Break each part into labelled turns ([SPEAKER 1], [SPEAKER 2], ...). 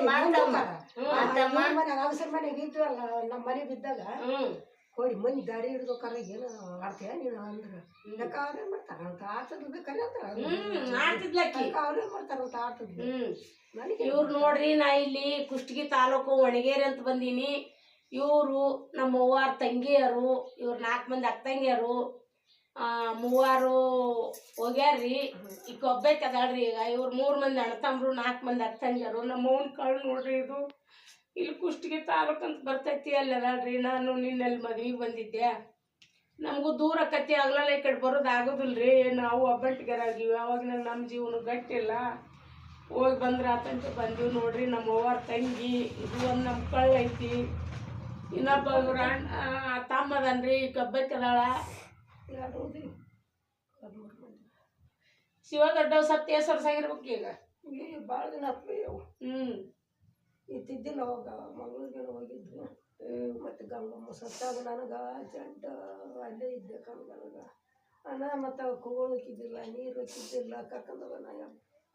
[SPEAKER 1] ಮಾತಮ್ಮ.
[SPEAKER 2] ಮನೆಯಾಗ ಅವಸರ ಮನೆಗೆ ಇದ್ವಲ್ಲ ನಮ್ಮ ಮನೆ ಬಿದ್ದಾಗ
[SPEAKER 1] ಕೋಡಿ
[SPEAKER 2] ಹೋಗಿ ಮಂದಿ ದಾರಿ ಹಿಡಿದು ಏನ ಆಡ್ತೀಯ ನೀನು ಅಂದ್ರೆ? ಅವ್ರೇ ಅವ್ರೇನ್ ಮಾಡ್ತಾರಂತ ಆಟದ ಕರೆ ಅಂತಾರ
[SPEAKER 1] ಹ್ಮ್ ಆಡ್ತಿದ್ಲಕ್ಕಿ
[SPEAKER 2] ಅವ್ರೇನ್ ಮಾಡ್ತಾರಂತ
[SPEAKER 1] ಇವ್ರು ನೋಡ್ರಿ ನಾ ಇಲ್ಲಿ ಕುಷ್ಟಗಿ ತಾಲೂಕು ಒಣಗೇರಿ ಅಂತ ಬಂದೀನಿ. ಇವರು ನಮ್ಮ ಅವ್ವಾರ ತಂಗಿಯರು ಇವ್ರು ನಾಲ್ಕು ಮಂದಿ ಅಕ್ಕಂಗಿಯರು ಆ ಮೂವಾರು ಹೋಗ್ಯಾರ್ರಿ. ಈಗ ಒಬ್ಬೈತೆ ಅದಾಳ್ರಿ ಈಗ. ಇವ್ರು ಮೂರು ಮಂದಿ ಅಣ್ಣ ತಮ್ಮರು ನಾಲ್ಕು ಮಂದಿ ಅಕ್ಕಂಗಿಯರು ನಮ್ಮ ಅವ್ನ ಕಳ್ ನೋಡ್ರಿ ಇದು. ಇಲ್ಲಿ ಕುಷ್ಟಿಗೆ ತಾಲೂಕಂತ ಬರ್ತೈತಿ, ಅಲ್ಲಿ ನಾನು ನಿನ್ನಲ್ಲಿ ಮದ್ವಿಗೆ ಬಂದಿದ್ದೆ. ನಮಗೂ ದೂರ ಕತ್ತಿ ಆಗ್ಲಲ್ಲ ಈ ಕಡೆ ಬರೋದು ಆಗೋದಿಲ್ರಿ. ನಾವು ಒಬ್ಬಂಟಿಗರಾಗಿವಿ. ಅವಾಗ ನಮ್ಮ ಜೀವನ ಗಟ್ಟಿಲ್ಲ. ಹೋಗಿ ಬಂದ್ರ ಆತಂತ ಬಂದೀವಿ ನೋಡ್ರಿ. ನಮ್ಮ ಅವ್ವಾರ ತಂಗಿ, ಇದು ಒಂದು ನಮ್ಮ ಕಳ್ಳ ಐತಿ. ಇನ್ನೊಬ್ಬ ಅಣ್ಣ ತಮ್ಮದನ್ರಿ. ಕಬ್ಬಕ್ಕೆ ಅದಾಳ. ಶಿವ ದೊಡ್ಡವ್ ಸತ್ಯ ಆಗಿರ್ಬೇಕು ಈಗ.
[SPEAKER 2] ಈ ಭಾಳ ದಿನ ಅವು
[SPEAKER 1] ಹ್ಞೂ
[SPEAKER 2] ಇತ್ತಿದ್ದಿಲ್ಲ ಅವಾಗ ಮಂಗಳೂರಿಗೆ ಹೋಗಿದ್ದು. ಮತ್ತೆ ಗಂಗಮ್ಮ ಸತ್ತಾಗ ನನಗೆ ಜಡ್ಡ ಅಲ್ಲೇ ಇದ್ದೆ ಕಣ್ಗಳ್ಗ ಅಣ್ಣ ಮತ್ತು ಕೂಗೋಳಕ್ಕಿದ್ದಿಲ್ಲ ನೀರು ಹಾಕಿದ್ದಿಲ್ಲ ಕರ್ಕೊಂಡವ ನಾ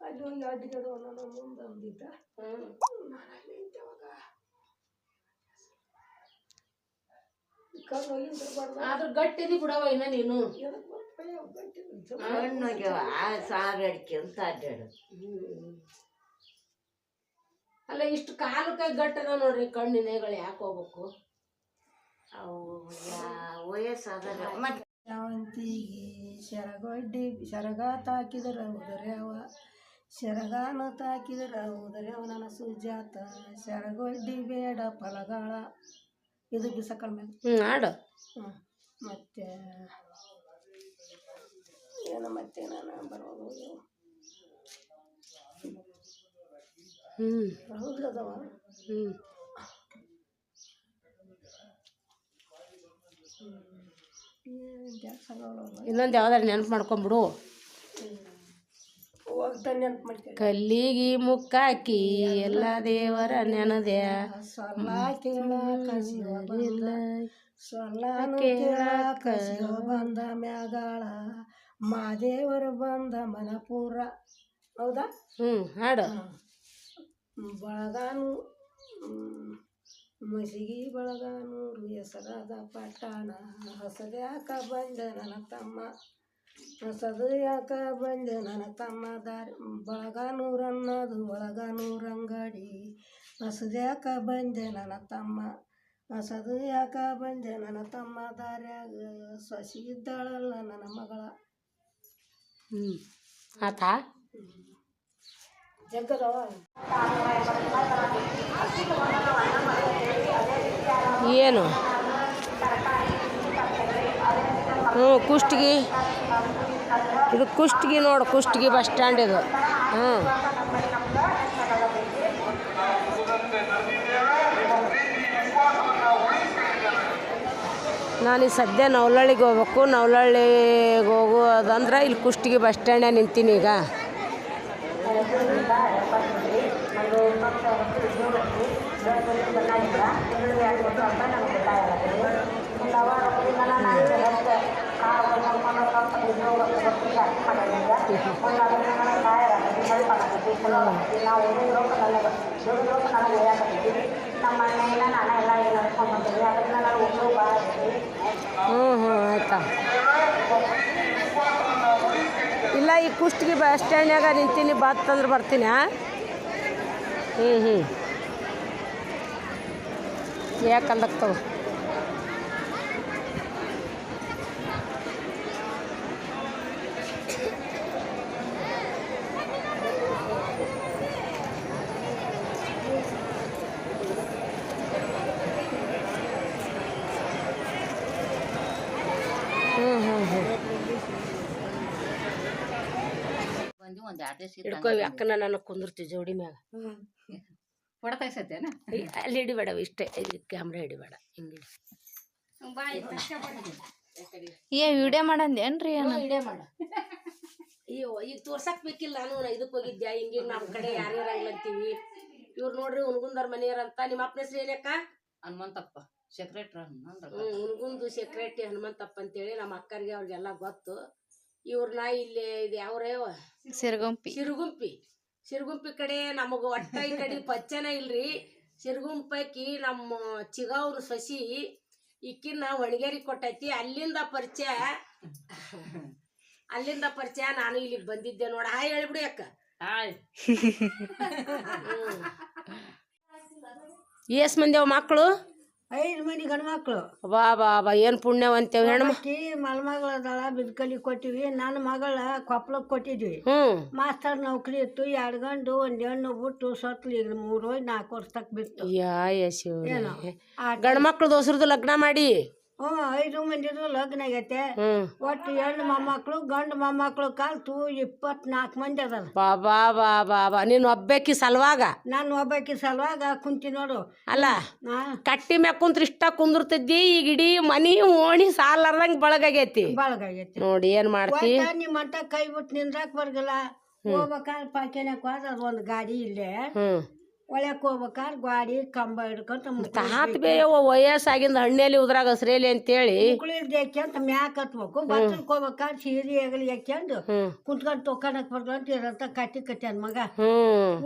[SPEAKER 2] ಅಲ್ಲಿ ಹೋಗಿ ಅಡ್ಡಿಗದವ ನನ್ನ ಮುಂದೆ ಅಂದಿದ್ದ
[SPEAKER 1] ಹ್ಞೂ
[SPEAKER 2] ನಾನು ಅಲ್ಲೇ ಇದ್ದೆ ಅವಾಗ ಕಣ್ಣು ಹೋಗಿ ಬರ್ಬಾರ್ದು
[SPEAKER 1] ಆದ್ರೂ ಗಟ್ಟಿದಿ ಬಿಡವ ಇನ್ನ ನೀನು.
[SPEAKER 3] ಕಣ್ಣುಗೆ ಆ ಸಾಗಾಡಿಕೆ ಅಂತ ಅಡ್ಡಾಡು
[SPEAKER 1] ಅಲ್ಲ ಇಷ್ಟು ಕಾಲು ಕೈ ಗಟ್ಟದ ನೋಡ್ರಿ ಕಣ್ಣಿನೆಗಳು ಯಾಕೆ ಹೋಗ್ಬೇಕು?
[SPEAKER 3] ಅವು ಮತ್ತೆ
[SPEAKER 2] ಶಾವಂತಿಗೆ ಶರಗೊಡ್ಡಿ ಶರಗ ತಾಕಿದ್ರ ಅವ. ಶರಗಾನ ತಾಕಿದ್ರ ಉದರ್ಯವ ನನ್ನ ಸುಜಾತ ಶರಗೊಡ್ಡಿ ಬೇಡ ಫಲಗಾಳ. ಇದು ಬಿಸಾಕಲ್ ಮೇಲೆ
[SPEAKER 1] ಹ್ಞೂ ಆಡು.
[SPEAKER 2] ಮತ್ತೆ ಏನು ಮತ್ತೆ ನಾನು ಬರ್ಬೋದು
[SPEAKER 1] ಹ್ಞೂ
[SPEAKER 2] ಅದಾವ.
[SPEAKER 1] ಹ್ಞೂ ಇನ್ನೊಂದು ಯಾವ್ದಾರು ನೆನಪು ಮಾಡ್ಕೊಂಬಿಡು. ಕಲ್ಲಿಗಿ ಮುಕ್ಕಾಕಿ ಎಲ್ಲ ದೇವರ ನೆನದೆ
[SPEAKER 2] ಸೊಲ್ಲ ಕೇಳಾಕ ಸೊಲ್ಲಾನು ಕೇಳಾಕ ಶಿವ ಬಂದ ಮ್ಯಾಗಾಳ. ಮಾದೇವರ ಬಂದ ಮನಪುರ ಹೌದಾ?
[SPEAKER 1] ಹ್ಞೂ ಹಾಡು.
[SPEAKER 2] ಬಳಗಾನು ಮಸಿಗಿ ಬಳಗಾನೂರು ಹೆಸರಾದ ಪಟ್ಟಣ ಹೊಸದ್ಯಾಕ ಬಂದೆ ನನ್ನ ತಮ್ಮ. ಹಸದು ಯಾಕ ಬಂದೆ ನನ್ನ ತಮ್ಮ ದಾರಿ. ಬಳಗ ಅನ್ನೋದು ಒಳಗ ಅಂಗಡಿ ಹೊಸದ್ಯಾಕ ಯಾಕ ಬಂದೆ ನನ್ನ ತಮ್ಮ. ಹಸದು ಯಾಕ ಬಂದೆ ನನ್ನ ತಮ್ಮ ದಾರ್ಯಾಗ. ಸೊಸಿ ಇದ್ದಾಳಲ್ಲ ನನ್ನ ಮಗಳ.
[SPEAKER 1] ಹ್ಞೂ ಆತಾ?
[SPEAKER 2] ಜಗ್ಗದವ?
[SPEAKER 1] ಏನು? ಹ್ಞೂ ಕುಷ್ಟಗಿ? ಇದು ಕುಷ್ಟಗಿ ನೋಡು, ಕುಷ್ಟಗಿ ಬಸ್ ಸ್ಟ್ಯಾಂಡ್ ಇದು. ಹ್ಞೂ ನಾನು ಈ ಸದ್ಯ ನವಲಹಳ್ಳಿಗೆ ಹೋಗ್ಬೇಕು. ನವಲಹಳ್ಳಿಗೆ ಹೋಗುವುದಂದ್ರೆ ಇಲ್ಲಿ ಕುಷ್ಟಗಿ ಬಸ್ ಸ್ಟ್ಯಾಂಡೇ ನಿಂತೀನಿ ಈಗ. ಹ್ಞೂ ಹ್ಞೂ ಆಯ್ತಾ. ಇಲ್ಲ, ಈ ಕುಷ್ಟಗಿ ಬಸ್ ಸ್ಟ್ಯಾಂಡ್ನಾಗ ನಿಂತೀನಿ ಬಾತ್ ತಂದ್ರೆ ಬರ್ತೀನಿ ಹಾಂ ಹ್ಞೂ ಹ್ಞೂ ಯಾಕಂದಕ್ತವ ಹ್ಞೂ
[SPEAKER 3] ಒಂದು ಎರಡು ದಿವಸ
[SPEAKER 1] ಹಿಡ್ಕೊ ಅಕ್ಕನ ನಾನು ಕುಂದಿರ್ತೀವಿ ಜೋಡಿ ಮ್ಯಾಗ.
[SPEAKER 3] ಹೊಡೆತ ಸತ್ತೇನ
[SPEAKER 1] ಅಲ್ಲಿ ಹಿಡಿಬೇಡ ಇಷ್ಟೇ ಇಲ್ಲಿ ಕ್ಯಾಮ್ರಾ ಹಿಡಿಬೇಡ ಹಿಂಗೆ
[SPEAKER 4] ಏ ವಿಡಿಯೋ ಮಾಡಂದೇನ್ರಿ ಏನ?
[SPEAKER 1] ಇಡೇ ಮಾಡ. ಅಯ್ಯೋ ಈಗ ತೋರ್ಸಕ್ ಬೇಕಿಲ್ಲ ನಾನು ಇದಕ್ಕೆ ಹೋಗಿದ್ದೆ ಹಿಂಗೆ ನಮ್ಮ ಕಡೆ ಯಾರ್ಯಾರ ಆಗ್ಲಂತೀವಿ ಅಂತೀವಿ. ಇವ್ರು ನೋಡ್ರಿ ಉನ್ಗುಂದರ್ ಮನೆಯವ್ರ ಅಂತ ನಿಮ್ಮ ಅಪ್ಪನ ಹೆಸರು ಏನಕ್ಕ
[SPEAKER 3] ಹನುಮಂತಪ್ಪ ಸೆಕ್ರೆಟ್ರಿ ಹನುಮಂತ
[SPEAKER 1] ಹ್ಮ್ ಉನ್ಗುಂದು ಸೆಕ್ರೆಟ್ರಿ ಹನುಮಂತಪ್ಪ ಅಂತೇಳಿ ನಮ್ಮ ಅಕ್ಕರಿಗೆ ಅವ್ರಿಗೆಲ್ಲ ಗೊತ್ತು. ಇವ್ರನ್ನ ಇಲ್ಲಿ ಇದು ಯಾವ್ರೇವ
[SPEAKER 4] ಸಿರ್ಗುಂಪಿ.
[SPEAKER 1] ಸಿರುಗುಂಪಿ. ಸಿರುಗುಂಪಿ ಕಡೆ ನಮಗ ಒಟ್ಟ ಈ ಕಡೆ ಪಚ್ಚನ ಇಲ್ರಿ. ಸಿರುಗುಂಪಕ್ಕಿ ನಮ್ಮ ಚಿಗವ್ರ ಸಸಿ ಇಕ್ಕಿನ ಒಣಗೇರಿ ಕೊಟ್ಟೈತಿ. ಅಲ್ಲಿಂದ ಪರಿಚಯ ಅಲ್ಲಿಂದ ಪರಿಚಯ ನಾನು ಇಲ್ಲಿಗೆ ಬಂದಿದ್ದೆ ನೋಡ. ಹಾಯ್ ಹೇಳ್ಬಿಡಿ ಅಕ್ಕ
[SPEAKER 3] ಹಾಯ್.
[SPEAKER 1] ಎಸ್ ಮಂದಿ ಅವ ಮಕ್ಕಳು
[SPEAKER 5] ಐದು ಮಂದಿ ಗಂಡ್ಮಕ್ಳು
[SPEAKER 1] ಬಾ ಬಾ ಬಾ ಏನು ಪುಣ್ಯವಂತೇವ್ ಹೆಣ್ಮ
[SPEAKER 5] ಅಕ್ಕಿ ಮಲ್ಮಗಳ ದಳ ಬಿದ್ಕಲಿ ಕೊಟ್ಟಿವಿ ನನ್ನ ಮಗಳ ಕೊಪ್ಪಳಕ್ಕೆ ಕೊಟ್ಟಿದ್ವಿ. ಮಾಸ್ತರ್ ನೌಕರಿ ಇತ್ತು ಎರಡು ಗಂಡು ಒಂದು ಹೆಣ್ಣು ಬಿಟ್ಟು ಸತ್ಲು ಈಗ ಮೂರು ಹೋಗಿ ನಾಲ್ಕು ವರ್ಷ ತಕ್ಕ ಬಿತ್ತು.
[SPEAKER 1] ಯಾ ಯಶು
[SPEAKER 5] ಏನೋ ಆ
[SPEAKER 1] ಗಂಡ್ಮಕ್ಳು ದೋಸ್ರದ್ದು ಲಗ್ನ ಮಾಡಿ.
[SPEAKER 5] ಹ್ಞೂ ಐದು ಮಂದಿದು ಲಗ್ನ ಆಗೈತೆ ಒಟ್ಟು ಹೆಣ್ಣು ಮೊಮ್ಮಕ್ಳು ಗಂಡು ಮೊಮ್ಮಕ್ಳು ಕಲ್ತು ಇಪ್ಪತ್ನಾಲ್ಕು ಮಂದಿ ಅದಾರ.
[SPEAKER 1] ಬಾ ಬಾ ಬಾ ನೀನು ಒಬ್ಬಾಕಿ ಸಲುವಾಗ?
[SPEAKER 5] ನಾನು ಒಬ್ಬಾಕಿ ಸಲುವಾಗ ಕುಂತಿ ನೋಡು.
[SPEAKER 1] ಅಲ್ಲ ಕಟ್ಟಿ ಮ್ಯಾಗ ಕುಂತ್ರ ಇಷ್ಟ ಕುಂದಿರ್ತಿದ್ದಿ ಈಗ ಇಡೀ ಮನಿ ಓಣಿ ಸಾಲಾರ್ದಂಗ್ ಬಳಗಾಗೈತಿ.
[SPEAKER 5] ಬಳಗಾಗೈತಿ.
[SPEAKER 1] ನೋಡಿ ಏನ್ ಮಾಡ್ತಿ?
[SPEAKER 5] ನಿಮ್ಮಂತ ಕೈ ಬಿಟ್ಟು ನಿಂದ್ರಾಕ್ ಬರ್ಗಲ್ಲ. ಹೋಗ್ಬೇಕಾದ್ರೆ ಪಾಕಿನಾಗ ಹೋದ ಒಂದು ಗಾಡಿ ಇಲ್ಲೇ.
[SPEAKER 1] ಹ್ಮ್
[SPEAKER 5] ಒಳಕ್ ಹೋಗ್ಬೇಕಾದ್ರೆ ಗಾಡಿ ಕಂಬ ಹಿಡ್ಕೊಂತ
[SPEAKER 1] ತಾತ್ ಬೇಯವ್ವ ವಯಸ್ಸಾಗಿಂದ ಹಣ್ಣೆಲಿ ಉದ್ರಾಗ ಹಸ್ರೇಲಿ ಅಂತೇಳಿ.
[SPEAKER 5] ಅಂತ ಯಾಕೆಂತ ಮ್ಯಾಕ್ ಹತ್ಬೇಕು. ಬಸ್ಸಕ್ಕೆ ಹೋಗ್ಬೇಕಾದ್ರೆ ಸೀರೆ ಆಗಲಿ
[SPEAKER 1] ಹ್ಮ್.
[SPEAKER 5] ಕುಂತ್ಕೊಂಡು ತೊಕೊಂಡಕ್ ಬರ್ಕೊಂತ ಇರಂತ ಕಟ್ಟಿ ಕಟ್ಟ್ಯಾನ ಮಗ.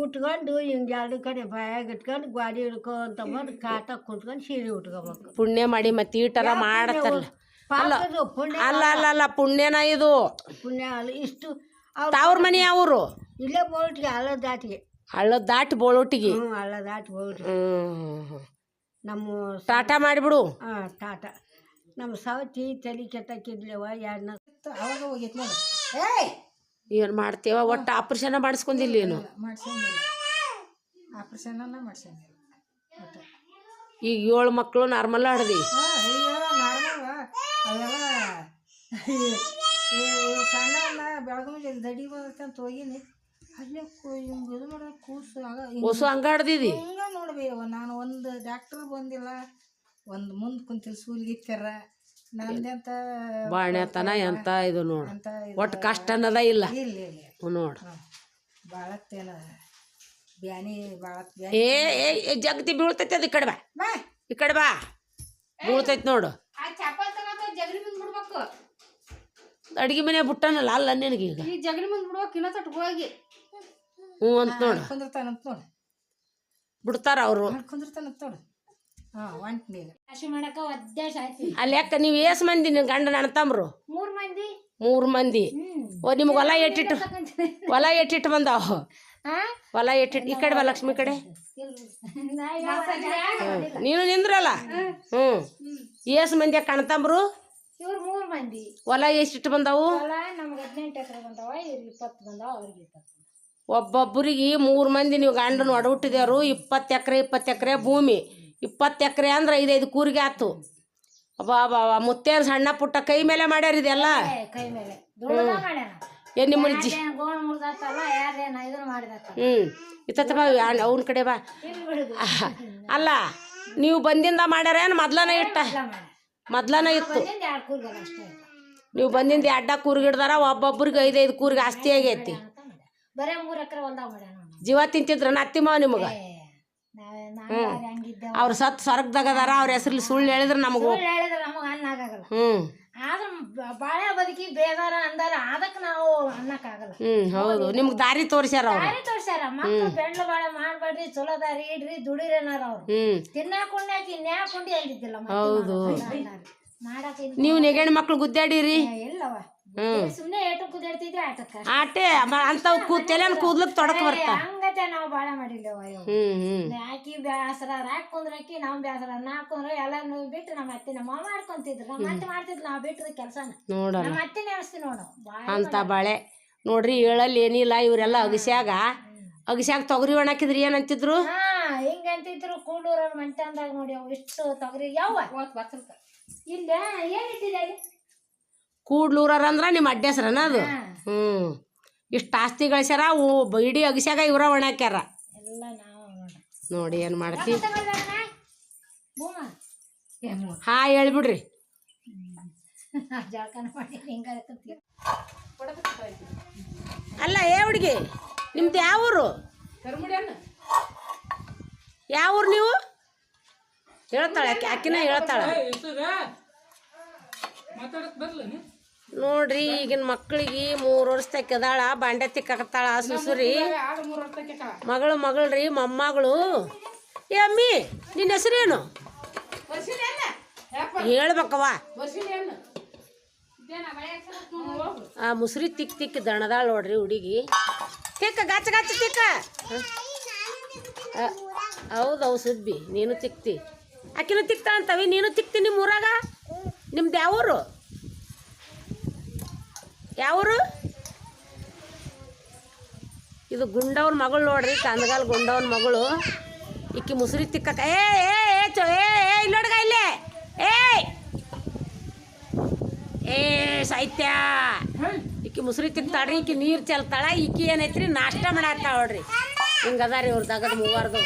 [SPEAKER 5] ಉಟ್ಕೊಂಡು ಹಿಂಗೆ ಎರಡು ಕಡೆ ಬಾಯಾಗ ಇಟ್ಕೊಂಡು ಗಾಡಿ ಹಿಡ್ಕೊಂತ ಬಂದು ಕಾಟ ಕುಂತ್ಕೊಂಡು ಸೀರೆ ಉಟ್ಕೋಬೇಕು.
[SPEAKER 1] ಪುಣ್ಯ ಮಾಡಿ ಮತ್ತೆ ಈಟರ ಮಾಡತ್ತಲ್ಲ
[SPEAKER 5] ಪಾಪದು ಪುಣ್ಯ
[SPEAKER 1] ಅಲ್ಲ ಅಲ್ಲ. ಅಲ್ಲ ಪುಣ್ಯನ ಇದು.
[SPEAKER 5] ಪುಣ್ಯ ಅಲ್ಲ ಇಷ್ಟು ಅವ್ರ
[SPEAKER 1] ಮನೆ ಅವರು
[SPEAKER 5] ಇಲ್ಲೇ ಬೋಲ್ಟ್ಗೆ ಅಲ್ಲ ದಾಟಿಗೆ.
[SPEAKER 1] ಹಳ್ಳ ದಾಟ್ ಬೋಳೊಟ್ಟಿಗೆ
[SPEAKER 5] ಹ್ಞೂ ಹಳ್ಳ ದಾಟಿ
[SPEAKER 1] ಹ್ಮ್.
[SPEAKER 5] ನಮ್ಮ
[SPEAKER 1] ಟಾಟಾ ಮಾಡಿಬಿಡು.
[SPEAKER 5] ಹಾಂ ಟಾಟಾ. ನಮ್ಮ ಸವತಿ ತಲೆ ಕೆಟ್ಟಕ್ಕಿದ್ಲೇವ ಎರಡನ್ನ ಅವಾಗ ಹೋಗಿತ್ತು ನೋಡಿ. ಏಯ್!
[SPEAKER 1] ಏನು ಮಾಡ್ತೇವ? ಒಟ್ಟು ಆಪರೇಷನ್ ಮಾಡಿಸ್ಕೊಂಡಿಲ್ಲ ಏನು?
[SPEAKER 5] ಮಾಡ್ಸಂಗಿಲ್ಲ ಆಪ್ರೇಷನ್ನ ಮಾಡ್ಸಂಗಿಲ್ಲ ಒಟ್ಟು.
[SPEAKER 1] ಈಗ ಏಳು ಮಕ್ಕಳು ನಾರ್ಮಲ್ ಆಡ್ದಿ.
[SPEAKER 5] ಹಾಂ ಅಯ್ಯೋ ನಾರ್ಮಲ್ ಅವೆಲ್ಲ ಸಣ್ಣ ಬೆಳಗ್ಗೆ ದಡಿ ಬರ್ತಂತ ಹೋಗಿನಿ. ಅಲ್ಲೇ ಹಿಂಗೆ ಇದು ಮಾಡೋದು ಕೂಸು. ಆಗ ಹಿಂಗೆ
[SPEAKER 1] ಹೊಸ ಹಂಗ ಹಡ್ದಿದಿ
[SPEAKER 5] ಹಿಂಗೆ ನೋಡ್ಬೇವ ನಾನು ಒಂದು ಡಾಕ್ಟರ್ ಬಂದಿಲ್ಲ ಒಂದು ಮುಂದ್ ಕುಂತಿಲ್ಲ ಸೂಲ್ಗಿತ್ತಾರ ನಂದೆಂತ
[SPEAKER 1] ಬಾಣ್ಯತನ ಎಂತ ಇದು ನೋಡು.
[SPEAKER 5] ಅಂತ ಇದು
[SPEAKER 1] ಒಟ್ಟು ಕಷ್ಟ ಅನ್ನದ ಇಲ್ಲ.
[SPEAKER 5] ಇಲ್ಲ ಇಲ್ಲ
[SPEAKER 1] ಹ್ಞೂ ನೋಡು.
[SPEAKER 5] ಭಾಳತ್ತೇನ ಬ್ಯಾನಿ ಭಾಳತ್ ಬ್ಯಾನಿ.
[SPEAKER 1] ಏ ಏ ಏ, ಜಗತಿ ಬೀಳ್ತೈತಿ ಅದು ಈ ಕಡೆ ಬಾ.
[SPEAKER 5] ಬಾ.
[SPEAKER 1] ಈ ಕಡೆ ಬಾ. ಬೀಳ್ತೈತಿ ನೋಡು.
[SPEAKER 3] ಆ ಚಪ್ಪಲ್ ತಗೊಂಡು ಜಗಲಿ ಮುಂದ್ ಬಿಡ್ಬೇಕು.
[SPEAKER 1] ಅಡಿಗೆ ಮನೆ ಬಿಟ್ಟನಲ್ಲ ಅಲ್ಲ ನಿನಗೆ ಈಗ
[SPEAKER 3] ಈ ಜಗಲಿ ಮುಂದ್ ಬಿಡ್ಬೇಕು ಇನ್ನೂ ತಟ್ಟು ಹೋಗಿ.
[SPEAKER 1] ಹ್ಞೂ ಅಂತ ನೋಡು.
[SPEAKER 5] ಕುಂದಿರ್ತಾನಂತ ನೋಡು.
[SPEAKER 1] ಬಿಡ್ತಾರ ಅವರು.
[SPEAKER 5] ಕುಂದಿರ್ತಾನಂತ ನೋಡು. ಹಾಂ ಒಂಟ್ ನೀನು
[SPEAKER 3] ರಾಶಿ ಮಾಡಕ ಒದ್ದಾಶ ಆಯ್ತು
[SPEAKER 1] ಅಲ್ಲಿ ಯಾಕ ನೀವು ಏಸ್ ಮಂದಿ ನಿಮ್ಮ ಗಂಡ ಅಣ್ತಂಬ್ರು
[SPEAKER 3] ಮೂರು ಮಂದಿ.
[SPEAKER 1] ಮೂರು ಮಂದಿ. ಓ ನಿಮ್ಗೆ ಹೊಲ ಎಟ್ಟಿಟ್ಟು ಹೊಲ ಎಟ್ಟಿಟ್ಟು ಬಂದಾವ? ಹೊಲ ಎಟ್ಟಿಟ್ಟು ಈ ಕಡೆ ಬಾ ಲಕ್ಷ್ಮಿ ಕಡೆ. ನೀನು ನಿಂದ್ರಲ್ಲ? ಹ್ಞೂ ಎಸ್ ಮಂದಿ ಕಣ್ತಂಬ್ರು
[SPEAKER 3] ಇವ್ರು ಮೂರು ಮಂದಿ.
[SPEAKER 1] ಹೊಲ ಎಷ್ಟಿಟ್ಟು ಬಂದಾವು?
[SPEAKER 3] ಹೊಲ ನಮ್ಗೆ ಹದಿನೆಂಟು ಎಕರೆ ಬಂದಾವ ಇವ್ರಿಗೆ ಇಪ್ಪತ್ತು ಬಂದಾವ ಅವ್ರಿಗೆ ಇಪ್ಪತ್ತು
[SPEAKER 1] ಒಬ್ಬೊಬ್ಬರಿಗೆ ಮೂರು ಮಂದಿ ನೀವು ಗಂಡನ ಒಡಹುಟ್ಟಿದೇವ್ರು ಇಪ್ಪತ್ತು ಎಕರೆ ಇಪ್ಪತ್ತು ಎಕರೆ ಭೂಮಿ. ಇಪ್ಪತ್ತು ಎಕರೆ ಅಂದ್ರೆ ಐದೈದು ಕೂರಿಗೆ ಆತು. ಅಬ್ಬಾ ಮುತ್ತೇನು ಸಣ್ಣ ಪುಟ್ಟ ಕೈ ಮೇಲೆ ಮಾಡ್ಯಾರ ಇದೆಲ್ಲ? ಏನ್ ಜಿ ಹ್ಞೂ ಇತ್ತ ಬಾ ಅವನ ಕಡೆ ಬಾ. ಅಲ್ಲ ನೀವು ಬಂದಿಂದ ಮಾಡ್ಯಾರೇನು ಮೊದ್ಲನ ಇಟ್ಟ? ಮೊದ್ಲನೇ ಇತ್ತು. ನೀವು ಬಂದಿಂದ ಅಡ್ಡ ಕೂರ್ಗಿಡ್ದಾರ ಒಬ್ಬೊಬ್ರಿಗೆ ಐದೈದು ಕೂರಿಗೆ ಆಸ್ತಿ ಆಗೈತಿ.
[SPEAKER 3] ಬರೇ ಮೂರ್ ಎಕರೆ ಅವ್ನು.
[SPEAKER 1] ಜೀವ ತಿಂತಿದ್ರ ಅತ್ತಿ ಮಾವ ನಿಮಗೆ?
[SPEAKER 3] ಏ, ನಾವೇ ಹಂಗಿದ್ದೇವ
[SPEAKER 1] ಅವ್ರು ಸತ್ ಸ್ವರ್ಗದಾಗ ಅದಾರ ಅವ್ರ ಹೆಸರಲ್ಲಿ ಸುಳ್ಳು ಹೇಳಿದ್ರ ನಮಗ
[SPEAKER 3] ಸುಳ್ಳು ಹೇಳಿದ್ರೆ ನಮಗೆ ಅನ್ನ ಆಗಲ್ಲ.
[SPEAKER 1] ಹ್ಞೂ
[SPEAKER 3] ಆದ್ರೆ ಬ- ಬಾಳೆ ಬದುಕಿ ಬೇದಾರ ಅಂದಾರ ಅದಕ್ಕೆ ನಾವು ಅನ್ನಕ್ಕಾಗಲ್ಲ
[SPEAKER 1] ಹ್ಮ್ ಹೌದು. ನಿಮ್ಗೆ ದಾರಿ ತೋರಿಸ್ಯಾರ ಅವ್ರು.
[SPEAKER 3] ದಾರಿ ತೋರ್ಸ್ಯಾರ. ಮಕ್ಳು ಬೆಳ್ಳು ಬಾಳೆ ಮಾಡ್ಬೇಡ್ರಿ ಚಲೋ ದಾರಿ ಇಡ್ರಿ ದುಡಿರೇನಾರ ಅವ್ರು.
[SPEAKER 1] ಹ್ಞೂ
[SPEAKER 3] ತಿನ್ನಾಕ ಉಣ್ಣಾಕ ಇನ್ಯಾಕ ಉಂಡಿ ಅಂದಿದ್ದಿಲ್ಲ
[SPEAKER 1] ಹೌದು.
[SPEAKER 3] ಮಾಡಾಕ
[SPEAKER 1] ನೀವು ನೆಗಣಿ ಮಕ್ಳು ಗುದ್ದಾಡಿರಿ?
[SPEAKER 3] ಇಲ್ಲವ
[SPEAKER 1] ಹ್ಮ್.
[SPEAKER 3] ಸುಮ್ಮನೆ ಏಟು ಕುದಿರ್ತಿದ್ವಿ ಆಟಕ್ಕ
[SPEAKER 1] ಆಟೆ ಅಂಥವು ಕೂ ತಲೆನ ಕೂದ್ಲಕ್ ತೊಡಕ ಬರ್ತಾ?
[SPEAKER 3] ಹಂಗತೆ ನಾವು ಬಾಳ ಮಾಡಿಲ್ಲವ ಹ್ಮ್
[SPEAKER 1] ಹ್ಞೂ
[SPEAKER 3] ಆಕಿ ಬ್ಯಾಸರ ರಾಕ್ ಕುಂದ್ರಕಿ ನಾವು ಬ್ಯಾಸರ. ನಾ ಕುಂದ್ರ ಎಲ್ಲ ಬಿಟ್ಟು ನಮ್ಮ ಅತ್ತೆ ನಮ್ಮ ಮಾವ ಮಾಡ್ಕೊಂತಿದ್ರು. ನಮ್ಮ ಅತ್ತೆ ಮಾಡ್ತಿದ್ರು ನಾವು ಬಿಟ್ಟದ ಕೆಲಸನ.
[SPEAKER 1] ನೋಡೋಣ.
[SPEAKER 3] ನಮ್ಮ ಅತ್ತೆ ನೆನೆಸ್ತೀವಿ ನೋಡು. ಬಾಳ
[SPEAKER 1] ಅಂತ ಬಾಳೆ. ನೋಡ್ರಿ ಏಳಲ್ಲಿ ಏನಿಲ್ಲ ಇವರೆಲ್ಲ ಅಗಸ್ಯಾಗ. ಅಗಸ್ಯಾಗ ತೊಗರಿ ಒಣಕಿದ್ರಿ ಏನಂತಿದ್ರು?
[SPEAKER 3] ಹಾ ಹಿಂಗಂತಿದ್ರು ಕೂಡೂರ ಮಂಟಂದಾಗ ನೋಡಿ ಅವು ಇಷ್ಟು ತೊಗರಿ. ಯಾವ ಇಲ್ಲ ಏನ್ ಇಟ್ಟಿದೆ
[SPEAKER 1] ಅಂದ್ರ ನಿಮ್ಮ ಅಡ್ಡ ಹೆಸ್ರನ ಅದು
[SPEAKER 3] ಹ್ಮ್.
[SPEAKER 1] ಹ್ಞೂ ಇಷ್ಟು ಆಸ್ತಿ ಗಳಿಸ್ಯಾರ ಓ ಬ- ಇಡೀ ಅಗಸ್ಯಾಗ ಇವ್ರ ಒಣಾಕ್ಯಾರ.
[SPEAKER 3] ನೋಡಿ
[SPEAKER 1] ಏನು ಮಾಡ್ತಿ? ಹಾ ಹೇಳ್ಬಿಡ್ರಿ. ಅಲ್ಲ ಏ ಹುಡುಗಿ ನಿಮ್ದು ಯಾವ ಊರು ಯಾವ ಊರು ನೀವು? ಹೇಳ್ತಾಳೆ ಆಕೆ ಆಕಿನ ಹೇಳ್ತಾಳೆ. ನೋಡ್ರಿ, ಈಗಿನ ಮಕ್ಳಿಗೆ ಮೂರು ವರ್ಷ ತೆಕ್ಕದಾಳ ಬಾಂಡೆ ತಿಕ್ಕಾಕತ್ತಾಳ, ಸುಸುರಿ. ಮಗಳು ಮಗಳ್ರಿ, ಮೊಮ್ಮಗಳು. ಏ ಅಮ್ಮಿ ನಿನ್ನ ಹೆಸರೇನು? ಹೇಳ್ಬೇಕವ್ವ. ಆ, ಮುಸುರಿ ತಿಕ್ ತಿಕ್ ದಣದಾಳ ನೋಡ್ರಿ ಹುಡುಗಿ. ತಿಕ್ಕ, ಗಾಚ ಗಾಚ, ತಿಕ್ಕ. ಹೌದು ಅವು ಸುದ್ಬಿ ನೀನು ತಿಕ್ತಿ. ಆಕಿನೂ ತಿಕ್ತಾ ಅಂತವಿ ನೀನು ತಿಕ್ತಿ ನಿಮ್ಮ ಊರಾಗ? ನಿಮ್ದು ಯಾವೂರು? ಇದು ಗುಂಡವನ ಮಗಳು ನೋಡ್ರಿ, ಕಂದಗಾಲ್ ಗುಂಡವನ ಮಗಳು. ಇಕ್ಕಿ ಮುಸುರಿ ತಿಕ್ಕಕ ಏ ಏ ಏ, ಚೋ, ಏ ಏ, ಇಲ್ಲಿ ನೋಡ್ಗ ಇಲ್ಲೇ. ಏಯ್ ಏ, ಸಾಹಿತ್ಯ. ಇಕ್ಕಿ ಮುಸುರಿ ತಿಕ್ತಾಳ್ರಿ ಈಕಿ ನೀರು ಚೆಲ್ತಾಳ ಇಕ್ಕಿ ಏನೈತ್ರಿ, ನಾಷ್ಟ ಮಾಡಾಕ್ತಾಳ ನೋಡ್ರಿ. ಹಿಂಗೆ ಅದಾರಿ ಅವ್ರ ದಗದ ಮೂವಾರ್ದು.